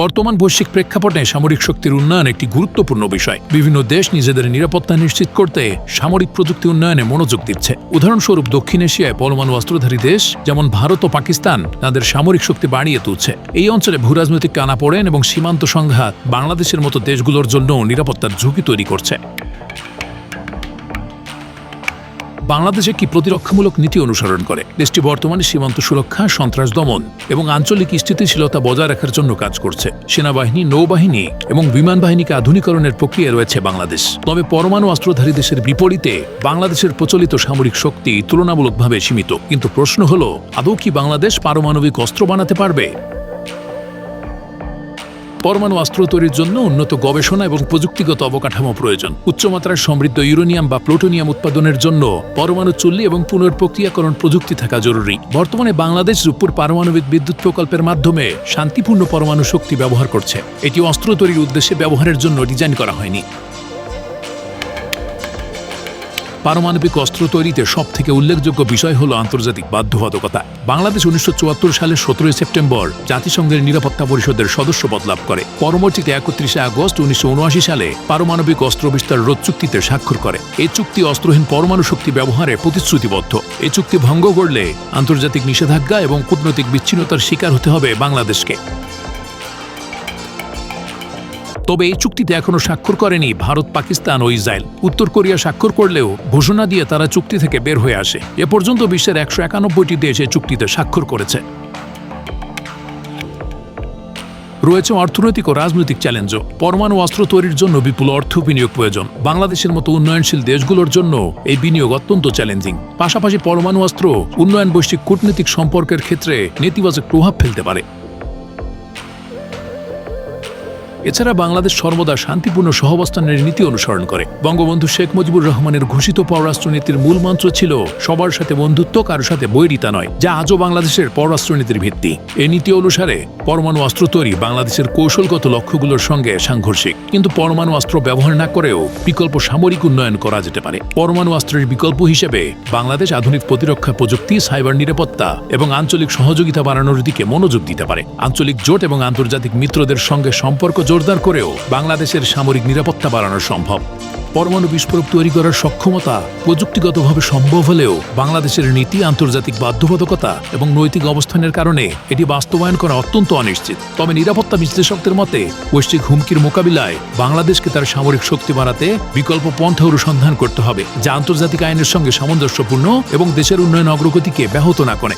বর্তমান বৈশ্বিক প্রেক্ষাপটে সামরিক শক্তির উন্নয়ন একটি গুরুত্বপূর্ণ বিষয়। বিভিন্ন দেশ নিজেদের নিরাপত্তা নিশ্চিত করতে সামরিক প্রযুক্তি উন্নয়নে মনোযোগ দিচ্ছে। উদাহরণস্বরূপ দক্ষিণ এশিয়ায় পরমাণু অস্ত্রধারী দেশ যেমন ভারত ও পাকিস্তান তাদের সামরিক শক্তি বাড়িয়ে তুলছে। এই অঞ্চলে ভূরাজনৈতিক পড়েন এবং সীমান্ত সংঘাত বাংলাদেশের মতো দেশগুলোর জন্য নিরাপত্তার ঝুঁকি তৈরি করছে। বাংলাদেশ একটি প্রতিরক্ষামূলক নীতি অনুসরণ করে? দেশটি বর্তমানে সীমান্ত সুরক্ষা, সন্ত্রাস দমন এবং আঞ্চলিক স্থিতিশীলতা বজায় রাখার জন্য কাজ করছে। সেনাবাহিনী, নৌবাহিনী এবং বিমান বাহিনীকে আধুনিকরণের প্রক্রিয়া রয়েছে বাংলাদেশ। তবে পরমাণু অস্ত্রধারী দেশের বিপরীতে বাংলাদেশের প্রচলিত সামরিক শক্তি তুলনামূলকভাবে সীমিত। কিন্তু প্রশ্ন হল, আদৌ কি বাংলাদেশ পারমাণবিক অস্ত্র বানাতে পারবে? পরমাণু অস্ত্র তৈরির জন্য উন্নত গবেষণা এবং প্রযুক্তিগত অবকাঠামো প্রয়োজন। উচ্চমাত্রার সমৃদ্ধ ইউরোনিয়াম বা প্লুটোনিয়াম উৎপাদনের জন্য পরমাণু চুল্লি এবং পুনর্প্রক্রিয়াকরণ প্রযুক্তি থাকা জরুরি। বর্তমানে বাংলাদেশ রূপপুর পারমাণবিক বিদ্যুৎ প্রকল্পের মাধ্যমে শান্তিপূর্ণ পরমাণু শক্তি ব্যবহার করছে। এটি অস্ত্র তৈরির উদ্দেশ্যে ব্যবহারের জন্য ডিজাইন করা হয়নি। পারমাণবিক অস্ত্র তৈরিতে সব থেকে উল্লেখযোগ্য বিষয় হল আন্তর্জাতিক বাধ্যবাধকতা। বাংলাদেশ উনিশশো সালের সতেরোই সেপ্টেম্বর জাতিসংঘের নিরাপত্তা পরিষদের সদস্য লাভ করে। পরবর্তীতে একত্রিশে আগস্ট উনিশশো উনআশি সালে পারমাণবিক অস্ত্র বিস্তার রোধ চুক্তিতে স্বাক্ষর করে। এই চুক্তি অস্ত্রহীন পরমাণু শক্তি ব্যবহারে প্রতিশ্রুতিবদ্ধ। এই চুক্তি ভঙ্গ করলে আন্তর্জাতিক নিষেধাজ্ঞা এবং কূটনৈতিক বিচ্ছিন্নতার শিকার হতে হবে বাংলাদেশকে। তবে এই চুক্তিতে এখনও স্বাক্ষর করেনি ভারত, পাকিস্তান ও ইসরায়েল। উত্তর কোরিয়া স্বাক্ষর করলেও ঘোষণা দিয়ে তারা চুক্তি থেকে বের হয়ে আসে। এ পর্যন্ত বিশ্বের একশো একানব্বইটি দেশ এই চুক্তিতে স্বাক্ষর করেছে। রয়েছে অর্থনৈতিক ও রাজনৈতিক চ্যালেঞ্জও। পরমাণু অস্ত্র তৈরির জন্য বিপুল অর্থ বিনিয়োগ প্রয়োজন। বাংলাদেশের মতো উন্নয়নশীল দেশগুলোর জন্য এই বিনিয়োগ অত্যন্ত চ্যালেঞ্জিং। পাশাপাশি পরমাণু অস্ত্র, উন্নয়ন বৈশ্বিক কূটনৈতিক সম্পর্কের ক্ষেত্রে নেতিবাচক প্রভাব ফেলতে পারে। এছাড়া বাংলাদেশ সর্বদা শান্তিপূর্ণ সহবস্থানের নীতি অনুসরণ করে। বঙ্গবন্ধু শেখ মুজিবুর রহমানের ঘোষিত পররাষ্ট্রনীতির মূল মন্ত্র ছিল, সবার সাথে বন্ধুত্ব কারোর সাথে বৈরিতা নয়, যা আজও বাংলাদেশের পররাষ্ট্রনীতির ভিত্তি। এই নীতি অনুসারে পরমাণু অস্ত্র তৈরি বাংলাদেশের কৌশলগত লক্ষ্যগুলোর সঙ্গে সাংঘর্ষিক, কিন্তু পরমাণু অস্ত্র ব্যবহার না করেও বিকল্প সামরিক উন্নয়ন করা যেতে পারে। পরমাণু অস্ত্রের বিকল্প হিসেবে বাংলাদেশ আধুনিক প্রতিরক্ষা প্রযুক্তি, সাইবার নিরাপত্তা এবং আঞ্চলিক সহযোগিতা বাড়ানোর দিকে মনোযোগ দিতে পারে। আঞ্চলিক জোট এবং আন্তর্জাতিক মিত্রদের সঙ্গে সম্পর্ক জোরদার করেও বাংলাদেশের সামরিক নিরাপত্তা বাড়ানো সম্ভব। পরমাণু বিস্ফোরক তৈরি করার সক্ষমতা প্রযুক্তিগতভাবে সম্ভব হলেও বাংলাদেশের নীতি, আন্তর্জাতিক বাধ্যবাধকতা এবং নৈতিক অবস্থানের কারণে এটি বাস্তবায়ন করা অত্যন্ত অনিশ্চিত। তবে নিরাপত্তা বিশ্লেষকদের মতে, বৈশ্বিক হুমকির মোকাবিলায় বাংলাদেশকে তার সামরিক শক্তি বাড়াতে বিকল্প পন্থা অনুসন্ধান করতে হবে, যা আন্তর্জাতিক আইনের সঙ্গে সামঞ্জস্যপূর্ণ এবং দেশের উন্নয়ন অগ্রগতিকে ব্যাহত না করে।